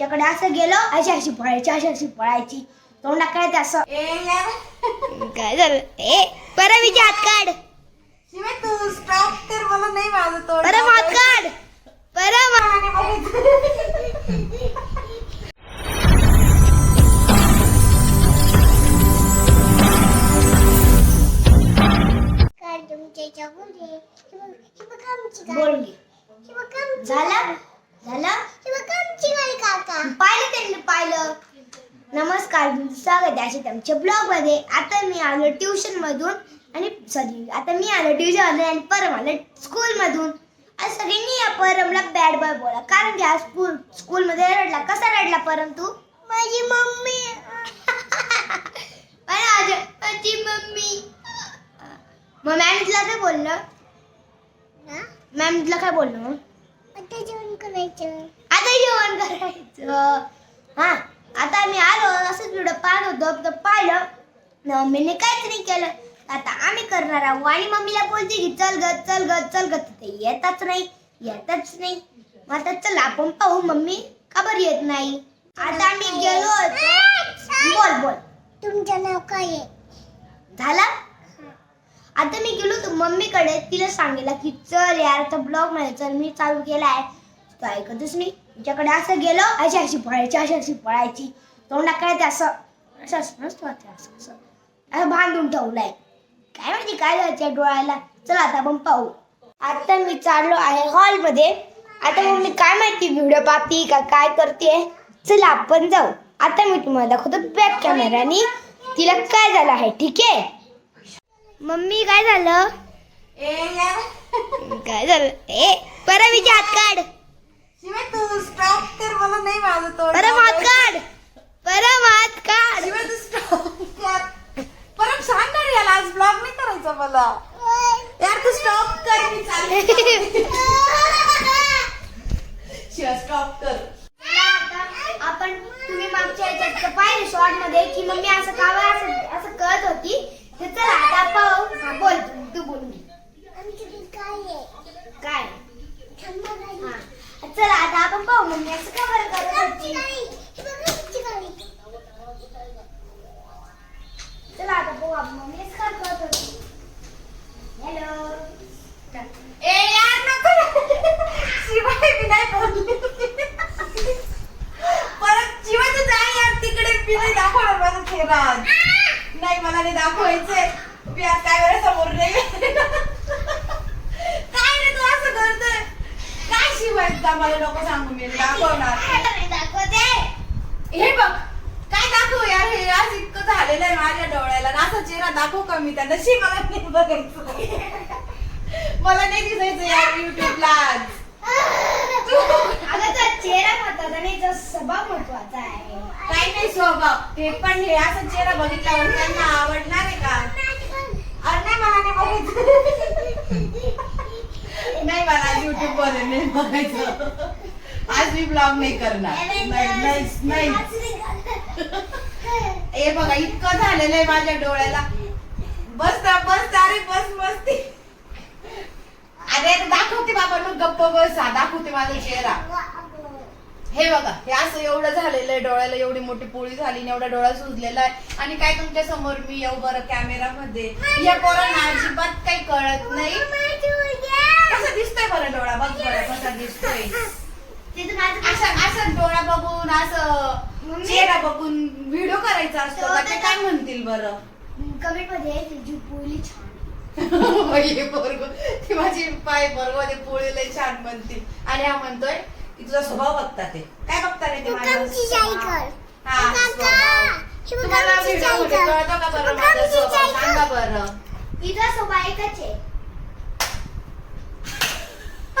तिच्याकडे असं गेलो अशी अशी पळायची अशी अशी पळायची. तोंड करायचं असं. काय झालं? ए परवीचे हात काढ. शिवाय तू स्टॉप कर मला नाही माझं तोंड परम हात काढ. परम बोल. झालं? झालं? पाहिलं त्यांनी पाहिलं. नमस्कार स्वागत आहे अशी आमच्या ब्लॉगमध्ये आता मी आलो ट्युशन मधून आणि सॉरी आता मी आलो ट्युशन मधून आणि परम आलो स्कूल मधून आज सगळ्यांनी या परमला बॅड बॉय बोला. कारण की आज स्कूल स्कूल मध्ये रडला. कसा रडला परम तू माझी मम्मी. माझी माझी मम्मी. मग मॅम तुला काय बोललं मॅम तुला काय बोललं मग आता जेवण करायचं. हा आता मी आलो असंच व्हिडिओ पाहत होतो तर पाहिलं. न मम्मीने काहीच नाही केलं. आता आम्ही करणार आहोत. आणि मम्मीला बोलते की चल ग चल ग चल ग. ते येतच नाही येतच नाही. मग आता चल आपण पाहू मम्मी. का बरं येत नाही? आता आम्ही गेलो होतो. बोल बोल. तुमचं नाव काय आहे? झाला? आता मी गेलो होतो मम्मीकडे. तिला सांगितलं की चल यार आता ब्लॉगमध्ये चल मी चालू केला आहे तो ऐकतच नाही. तिच्याकडे असं गेलो अशी अशी पळायची अशी अशी पळायची. तोंडा काय ते असं असं असं नसतो असं असं. असं बांधून ठेवलंय. काय माहिती काय जायच्या डोळ्याला. चला आता आपण पाहू. आता मी चाललो आहे हॉलमध्ये. आता मम्मी काय माहिती व्हिडिओ पाहते का काय करते चला आपण जाऊ. आता मी तुम्हाला दाखवतो बॅक कॅमेरानी तिला काय झालं आहे ठीक आहे? मम्मी काय झालं? काय झालं? ए परवीचे हात काढ. शिवाय तू स्टॉप कर मला नाही माझं तोंड परम हात काढ. परम हात काढ. शिवाय तू स्टॉप कर. परत सांग ना याला आज ब्लॉग नाही करायचा मला. यार तू स्टॉप कर मी चालले. शिवाय स्टॉप कर. आपण तुम्ही मागच्या याच्यात पाहिलं शॉर्टमध्ये की मम्मी असं का बरं असं असं करत होती तर चला आता पाहू हा बोल तू तू बोल मी आमच्याकडे काय आहे काय थांबा गाडी. हा चला आता आपण पाहू मम्मी असं का बरं करत आमची होती गाडी. हे बघा आमची गाडी. चला आता पाहू आपण मम्मी असं का करत होती हॅलो ए यार नको शिवाय मी नाही बोलली परत शिवाय तू जा यार तिकडे मी नाही नाही राज. नाही मला नाही दाखवायचे. मी आज काय वेळा समोर नाही. काय रे तू असं करतोय? काय शिवाय मला नको सांगू मी. दाखवणार. हे बघ काय दाखवू यार? हे आज इतकं झालेलं आहे माझ्या डोळ्याला. असा चेहरा दाखवू का मी त्यांना? शी मला नाही बघायचं. मला नाही दिसायचं यार युट्यूबला आज. चेहरा महत्त्वाचा नाही तर स्वभाव महत्त्वाचा आहे. काही नाही स्वभाव. ते पण हे असं चेहरा बघितल्यावर त्यांना आवडणार आहे का? अरे नाही मला नाही बघायचं. नाही मला युट्यूब वर नाही बघायचं. आज मी ब्लॉग नाही करणार. नाही नाही नाही. हे बघा इतकं झालेलं आहे माझ्या डोळ्याला. बस ना बस अरे बस मस्ती. अरे दाखवते बाबा मग गप्प बस. हा, दाखवते माझा चेहरा. हे बघा हे असं एवढं झालेलं आहे डोळ्याला एवढी मोठी पोळी झाली एवढा डोळा सुजलेला आहे. आणि काय तुमच्यासमोर मी येऊ बरं कॅमेरा मध्ये? या पोरांना अजिबात काही कळत नाही. कसं दिसतोय बरं डोळा? बघ बरं कसा दिसतोय. ते असं असं डोळा बघून असं चेहरा बघून व्हिडिओ करायचा असतो का? ते काय म्हणतील बरं? कमेंटमध्ये तुझी पोळी छान पोरग ती माझी पाय बरोबर पोळी लय छान म्हणतील आणि हा म्हणतोय की तुझा स्वभाव बघता ते काय बघता रे ते माझा आमची जाई स्वभाव? कर. हा, काका, स्वभाव. बघ तुम्हाला आमची व्हिडिओ जाई मध्ये कर. कळतं का बरं बघ माझा आमची स्वभाव जाई कर. सांगा बरं तिचा स्वभाव एकच आहे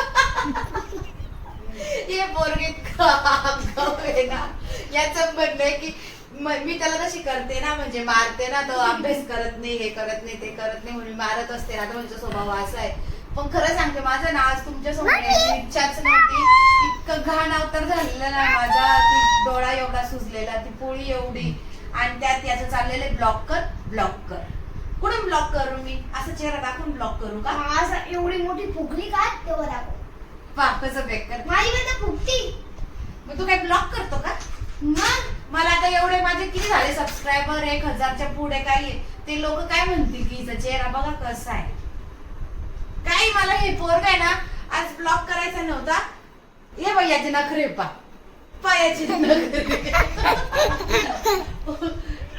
हे पोरगे आहे ना याचं म्हणणं आहे की म- मी त्याला तशी करते ना म्हणजे मारते ना तो अभ्यास करत नाही हे करत नाही ते करत नाही म्हणून मारत असते ना तर म्हणजे स्वभाव असा आहे पण खरं सांगते माझं ना आज तुमच्यासमोर यायची इच्छाच नव्हती घाण अवतार झालेला ना माझा ती डोळा एवढा सुजलेला ती पोळी एवढी. आणि त्यात याचं चाललेलं ब्लॉक कर ब्लॉक कर. कुठून ब्लॉक करू मी? असं चेहरा दाखवून ब्लॉक करू का? असं एवढी मोठी फुगली का तेव्हा दाखव. बापाचं बेकर माझी तर फुगती. मग तू काय ब्लॉक करतो का? मग? मला आता एवढे माझे किती झाले सबस्क्रायबर एक हजारच्या पुढे काय आहे? ते लोक काय म्हणतील की हिचा चेहरा बघा कसा आहे? काही मला हे पोरग आहे ना आज ब्लॉक करायचा नव्हता. ये बाई याचे नखरे पा पायाची नखरे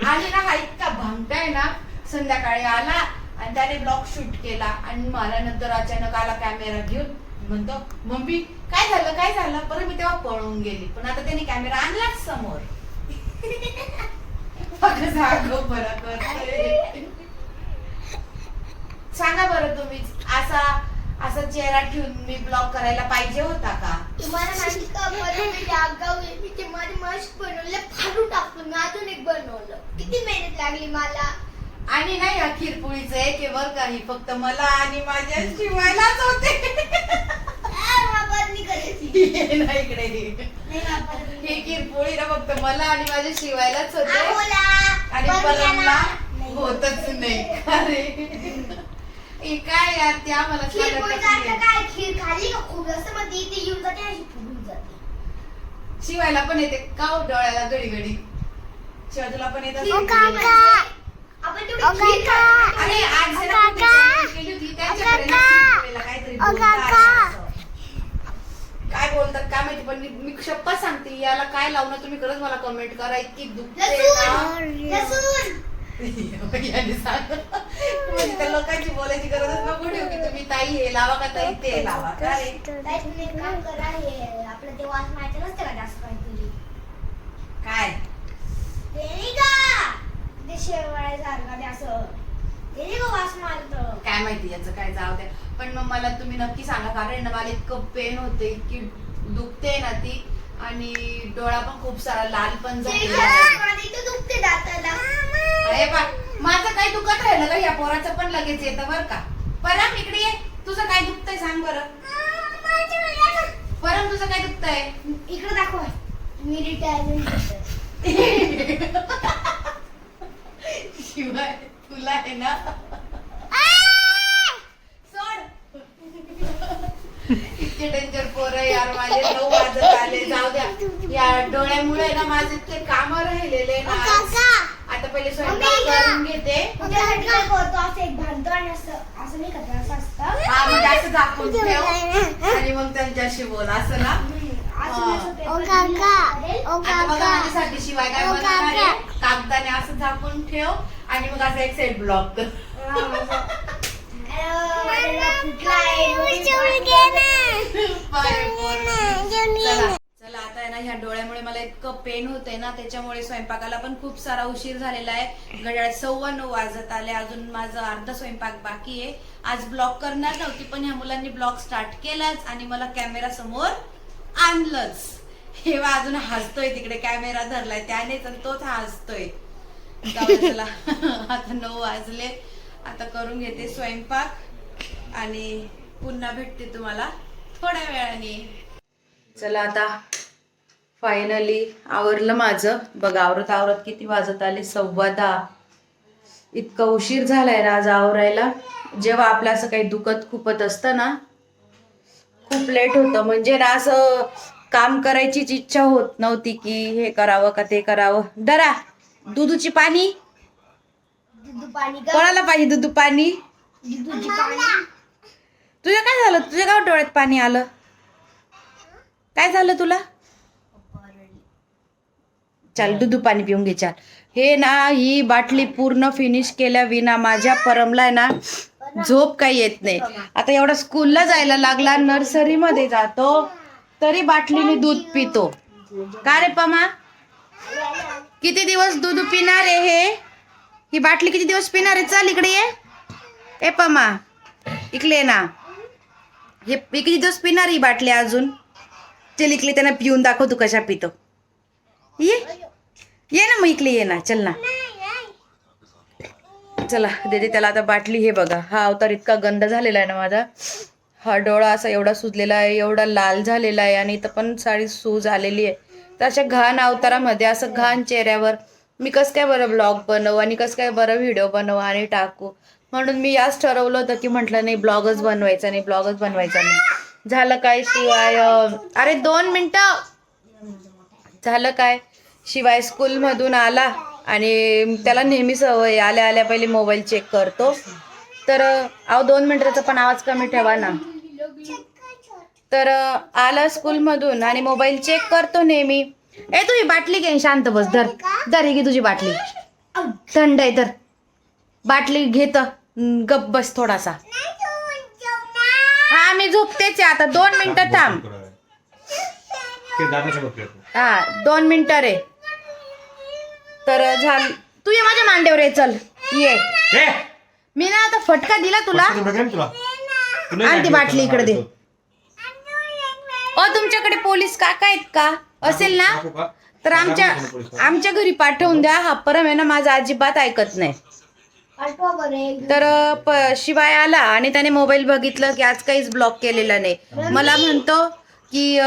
आणि ना हा इतका भामटा आहे ना संध्याकाळी आला आणि त्याने ब्लॉग शूट केला. आणि मला नंतर अचानक आला कॅमेरा घेऊन. म्हणतो मम्मी काय झालं? काय झालं? परत मी तेव्हा पळून गेली. पण आता त्याने कॅमेरा आणलाच समोर. बरं सांगा बरं तुम्हीच असा असा चेहरा ठेवून मी ब्लॉग करायला पाहिजे होता का? तुम्हाला माहिती का? मला मी आहे. मी ते माझे मस्त बनवलं. फाडून टाकलं. मी अजून एक बनवलं. किती मेहनत लागली मला. आणि नाही या खीरपुळीचं एक बरं का ही फक्त मला आणि माझ्या शिवायलाच होते. आ, वापरणी करायची ये ना इकडे. ये. नाही वापरणी. ही खीरपोळी ना फक्त मला आणि माझ्या शिवायलाच होते. आणि परमला नाही. होतच नाही. अरे. हे काय यार त्या मला खीर आता काय खीर खाल्ली का खूप जास्त मग ती इथे येऊन जाते अशी फुगून जाते शिवायला पण येते का हो डोळ्याला घडी घडी शिवाय तुला पण येत खीर असेल? काका. आपण तेवढी ओ खीर काका. खातो. अरे आज जरा काका. कुठे केली होती त्यांच्याकडे ना काका. खीरपोळीला काहीतरी ओ बोलतात काका. असं. काय बोलतात काय माहिती पण मी मी शपथ सांगते याला काय लावणं तुम्ही खरंच मला कमेंट करा इतकी दुखते ना लसूण लसूण याने सांग. म्हणजे त्या लोकांची बोलायची गरजच नको ठेवू की तुम्ही ताई हे लावा का ताई? ते लावा. का रे? ताई, तुम्ही एक काम करा हे आपलं ते वास माहिती नसतं का जास्त काहीतरी काय? ते नाही का? ते शेवळ्यासारखं ते असं? ते नाही का वास मारतं? काय माहिती याचं काय जाऊ द्या. पण मग मला तुम्ही नक्की सांगा कारण ना मला इतकं पेन होते इतकी दुखते ना ती. आणि डोळा पण खूप सारा लाल पण ते इथं दुखते दाताला. माझं काही दुखत राहिलं का? या पोराचं पण लगेच येतं बरं का? परम इकडे ये. तुझं काय दुखतंय सांग बरं. परम तुझं काय दुखतंय? इकडे दाखव. मी शिवाय तुला आहे ना? सोड. इतके डेंजर पोर यार माझे. नऊ वाजत आले. जाऊ द्या. या डोळ्यामुळे ना माझे ते काम राहिलेले ना पहिले स्वयंपाक करून घेते. असं एक भांडतो आणि असं असं नाही करत असं असतं. हा म्हणजे ठेव. आणि मग त्यांच्याशी बोल असं ना? हा. माझ्यासाठी शिवाय काय ओ बनवणार आहे? काका. कागदाने असं झाकून ठेव आणि मग असं एक साइड ब्लॉक कर. चला आता ह्या डोळ्यामुळे मला इतकं पेन होतंय ना त्याच्यामुळे स्वयंपाकाला पण खूप सारा उशीर झालेला आहे. घड्याळ सव्वा नऊ वाजत आले अजून माझं अर्धा स्वयंपाक बाकी आहे. आज ब्लॉग करणार नव्हती पण ह्या मुलांनी ब्लॉग स्टार्ट केलाच आणि मला कॅमेरा समोर आणलंच. हे अजून हसतोय तिकडे कॅमेरा धरलाय त्याने तर तोच हसतोय. चला. आता नऊ वाजले आता करून घेते स्वयंपाक आणि पुन्हा भेटते तुम्हाला थोड्या वेळाने. चला आता फायनली आवरलं माझं. बघा आवरत आवरत किती वाजत आले? सव्वा दहा. इतका उशीर झालाय ना आज आवरायला. जेव्हा आपलं असं काही दुखत खुपत असतं ना खूप लेट होतं. म्हणजे ना असं काम करायचीच इच्छा होत नव्हती की हे करावं का ते करावं. दरा दुधूची पाणी? कोणाला पाहिजे दुधू पाणी? तुझं काय झालं? तुझ्या का डोळ्यात पाणी आलं. काय झालं तुला? चाल दुधू पाणी पिऊन घे चाल. हे ना ही बाटली पूर्ण फिनिश केल्या विना माझ्या परमला ना झोप काही येत नाही. आता एवढा स्कूलला जायला लागला नर्सरीमध्ये जातो तरी बाटलीने दूध पितो. का रे पमा? किती दिवस दूध पिणार आहे हे? ही बाटली किती दिवस पिणार आहे? चल इकडे ये. ए पमा इकडे ना. हे हे किती दिवस पिणार ही बाटली अजून? चल इकडे त्यांना पिऊन दाखव तू कशा पितो. ये. ये ना मग इकडे ये ना चल ना. चला देते त्याला आता बाटली हे बघा. हा अवतार इतका गंदा झालेला आहे ना माझा. हा डोळा असा एवढा सुजलेला आहे एवढा लाल झालेला आहे आणि इथं पण साडी सूज आलेली आहे. तर अशा घाण अवतारामध्ये असं घाण चेहऱ्यावर मी कसं काय बरं ब्लॉग बनवू आणि कसं काय बरं व्हिडिओ बनवू आणि टाकू? म्हणून मी याच ठरवलं होतं की म्हटलं नाही ब्लॉगच बनवायचा नाही ब्लॉगच बनवायचा नाही. झालं काय शिवाय अरे दोन मिनटं. झालं काय? शिवाय स्कूलमधून आला आणि त्याला नेहमी सवय आल्या आल्या पहिले मोबाईल चेक करतो. तर अहो दोन मिनिटाचा पण आवाज कमी ठेवा ना. तर आला स्कूलमधून आणि मोबाईल चेक करतो नेहमी. ए तुझी बाटली घे शांत बस धर. धर ही तुझी बाटली. थंड आहे तर बाटली घेत. गप बस थोडासा. हा मी झोपतेच आहे. आता दोन मिनिटं थांब. हा दोन मिनिटं रे. तर झाल तू ये माझ्या मांड्यावर ये चल ये ए! मी ना आता फटका दिला तुला पटकन बघेन तुला तुला आण ती नाही बाटली इकडे दे. का? ओ तुमच्याकडे पोलीस काका आहेत का असेल ना का? तर आमच्या? आमच्या घरी पाठवून द्या हा परम आहे ना माझा अजिबात ऐकत नाही पाठवा बरं एक तर प- शिवाय आला आणि त्याने मोबाईल बघितलं की आज काहीच ब्लॉक केलेला नाही मला म्हणतो की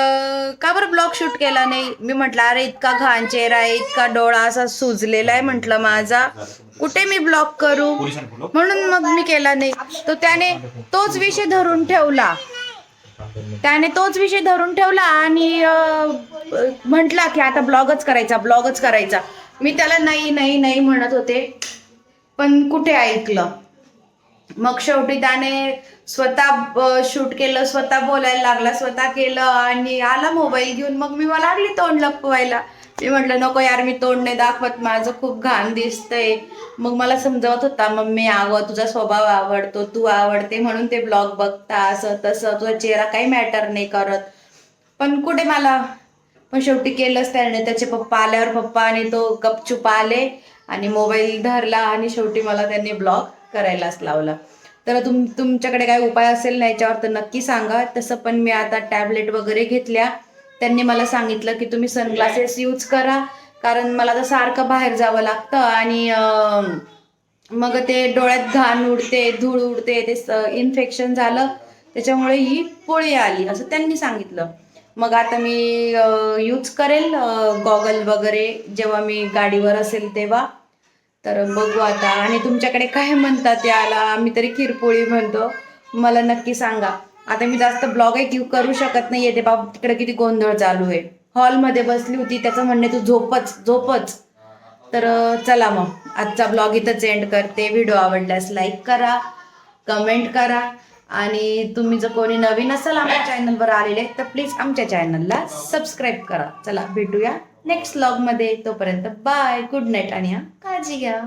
का बरं ब्लॉग शूट केला नाही? मी म्हटलं अरे इतका घाण चेहरा आहे इतका डोळा असा सुजलेला आहे म्हटलं माझा. कुठे मी ब्लॉक करू? म्हणून मग मी केला नाही. तो त्याने तोच विषय धरून ठेवला. त्याने तोच विषय धरून ठेवला आणि म्हटला की आता ब्लॉगच करायचा ब्लॉगच करायचा. मी त्याला नाही नाही नाही म्हणत होते. पण कुठे ऐकलं? मग शेवटी त्याने स्वतः शूट केलं स्वतः बोलायला लागला स्वतः केलं आणि आला मोबाईल घेऊन. मग मी मला लागली तोंड लपवायला. मी म्हटलं नको यार मी तोंड नाही दाखवत. माझं खूप घाण दिसतंय. मग मला समजवत होता मम्मी आवं तुझा स्वभाव आवडतो तू आवडते म्हणून ते ब्लॉग बघता असं तसं. तुझा चेहरा काही मॅटर नाही करत. पण कुठे मला? पण शेवटी केलंच त्याने. त्याचे पप्पा आल्यावर पप्पा आणि तो गपचूप आले आणि मोबाईल धरला आणि शेवटी मला त्यांनी ब्लॉग करायलाच लावला. तर तुम तुमच्याकडे काय उपाय असेल ना याच्यावर तर नक्की सांगा. तसं पण मी आता टॅबलेट वगैरे घेतल्या. त्यांनी मला सांगितलं की तुम्ही सनग्लासेस यूज करा. कारण मला तर सारखं बाहेर जावं लागतं आणि मग ते डोळ्यात घाण उडते धूळ उडते ते इन्फेक्शन झालं. त्याच्यामुळे ही पोळी आली असं त्यांनी सांगितलं. मग आता मी यूज करेल गॉगल वगैरे जेव्हा मी गाडीवर असेल तेव्हा. तर बघू आता. आणि तुमच्याकडे काय म्हणतात याला? आम्ही तरी खिरपोळी म्हणतो. मला नक्की सांगा. आता मी जास्त ब्लॉग आहे करू शकत नाहीये. ते बाबा तिकडे किती गोंधळ चालू आहे. हॉलमध्ये बसली होती. त्याचं म्हणणे तू झोपच झोपच. तर चला मग. आजचा ब्लॉग इथंच एंड करते. व्हिडिओ आवडल्यास लाईक करा कमेंट करा. आणि तुम्ही जर कोणी नवीन असाल आमच्या चॅनलवर आलेले तर प्लीज आमच्या चॅनलला सबस्क्राईब करा. चला भेटूया. नेक्स्ट लॉगमध्ये तोपर्यंत बाय गुड नाईट आणि हा काळजी घ्या.